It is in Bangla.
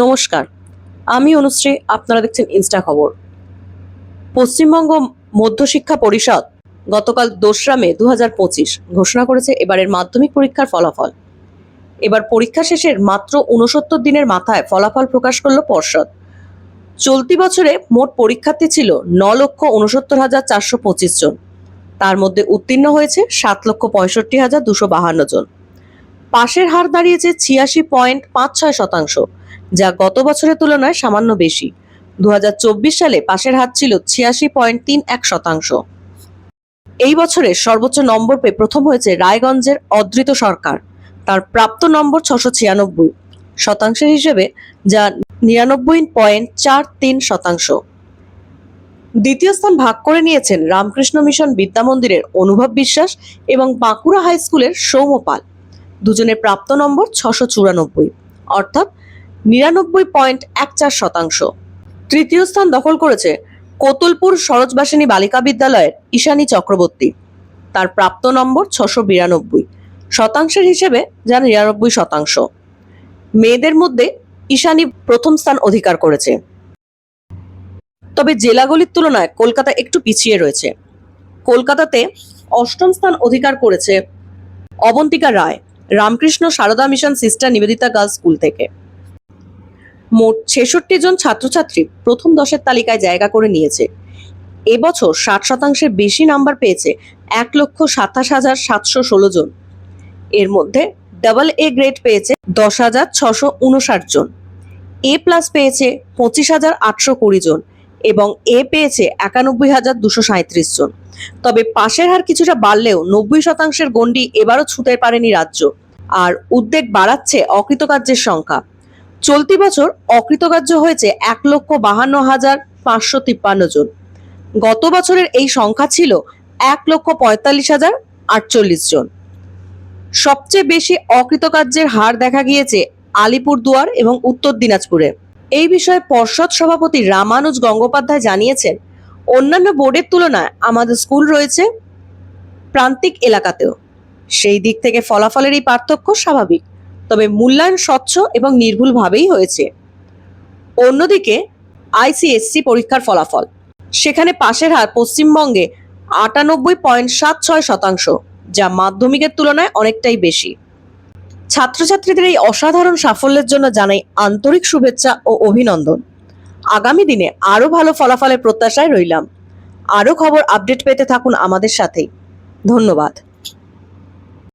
নমস্কার, আমি অনুশ্রী, আপনারা দেখছেন ইনস্টা খবর। পশ্চিমবঙ্গ মধ্যশিক্ষা পরিষদ গতকাল দোসরা মে দু হাজার পঁচিশ ঘোষণা করেছে এবারের মাধ্যমিক পরীক্ষার ফলাফল। এবার পরীক্ষা শেষের মাত্র উনসত্তর দিনের মাথায় ফলাফল প্রকাশ করল পর্ষদ। চলতি বছরে মোট পরীক্ষার্থী ছিল ন লক্ষ উনসত্তর হাজার চারশো পঁচিশ জন। তার মধ্যে উত্তীর্ণ হয়েছে সাত লক্ষ পঁয়ষট্টি হাজার দুশো বাহান্ন জন। পাশের হার দাঁড়িয়েছে ছিয়াশি পয়েন্ট পাঁচ ছয় শতাংশ। যা গত বছরের তুলনায় সামান্য বেশি। দু হাজার চব্বিশ সালে পাশের হাত ছিল ছিয়াশি পয়েন্ট তিন এক শতাংশ। এই বছরে সর্বোচ্চ নম্বর পেয়ে প্রথম হয়েছে রায়গঞ্জের অদৃত সরকার। তার প্রাপ্ত নম্বর ছশো ছিয়ানব্বই শতাংশের হিসেবে, যা নিরানব্বই পয়েন্ট চার তিন শতাংশ। দ্বিতীয় স্থান ভাগ করে নিয়েছেন রামকৃষ্ণ মিশন বিদ্যা মন্দিরের অনুভব বিশ্বাস এবং বাঁকুড়া হাই স্কুলের সৌম্যপাল দুজনের প্রাপ্ত নম্বর ছশো চুরানব্বই। অর্থাৎ নিরানব্বই পয়েন্ট এক চার শতাংশ। তৃতীয় স্থান দখল করেছে কোতুলপুর সরোজবাসিনী বালিকা বিদ্যালয়ের ঈশানী চক্রবর্তী। তার প্রাপ্ত নম্বর ছশো বিরানব্বই। শতাংশের হিসেবে যা নিরানব্বই শতাংশ। মেয়েদের মধ্যে ঈশানী প্রথম স্থান অধিকার করেছে। তবে জেলাগুলির তুলনায় কলকাতা একটু পিছিয়ে রয়েছে। কলকাতাতে অষ্টম স্থান অধিকার করেছে Abantika Ray, Ramakrishna Sarada mission sister Nivedita girls school থেকে। মোট ছেষট্টি জন ছাত্রছাত্রী প্রথম দশের তালিকায় জায়গা করে নিয়েছে। এবছর ষাট শতাংশের বেশি নাম্বার পেয়েছে এক লক্ষ সাতাশ হাজার সাতশো ষোলো জন। এর মধ্যে ডাবল এ গ্রেড পেয়েছে দশ হাজার ছশো উনষাট জন। এ প্লাস পেয়েছে পঁচিশ হাজার আটশো কুড়ি জন এবং এ পেয়েছে একানব্বই হাজার দুশো সাঁত্রিশ জন। তবে পাশের হার কিছুটা বাড়লেও নব্বই শতাংশের গণ্ডি এবারও ছুঁতে পারেনি রাজ্য। আর উদ্বেগ বাড়াচ্ছে অকৃতকার্যের সংখ্যা। চলতি বছর অকৃতকার্য হয়েছে এক লক্ষ বাহান্ন হাজার পাঁচশো তিপ্পান্ন জন। গত বছরের এই সংখ্যা ছিল এক লক্ষ পঁয়তাল্লিশ হাজার আটচল্লিশ জন। সবচেয়ে বেশি অকৃতকার্যের হার দেখা গিয়েছে আলিপুরদুয়ার এবং উত্তর দিনাজপুরে। এই বিষয়ে পর্ষদ সভাপতি রামানুজ গঙ্গোপাধ্যায় জানিয়েছেন, অন্যান্য বোর্ডের তুলনায় আমাদের স্কুল রয়েছে প্রান্তিক এলাকাতেও। সেই দিক থেকে ফলাফলের এই পার্থক্য স্বাভাবিক। তবে মূল্যায়ন স্বচ্ছ এবং নির্ভুলভাবেই হয়েছে। অন্যদিকে, আইসিএসসি পরীক্ষার ফলাফল। সেখানে পাশের হার পশ্চিমবঙ্গে আটানব্বই পয়েন্ট সাত ছয় শতাংশ, যা মাধ্যমিকের তুলনায় অনেকটাই বেশি। ছাত্রছাত্রীদের এই অসাধারণ সাফল্যের জন্য জানাই আন্তরিক শুভেচ্ছা ও অভিনন্দন। আগামী দিনে আরও ভালো ফলাফলের প্রত্যাশায় রইলাম। আরও খবর আপডেট পেতে থাকুন আমাদের সাথেই। ধন্যবাদ।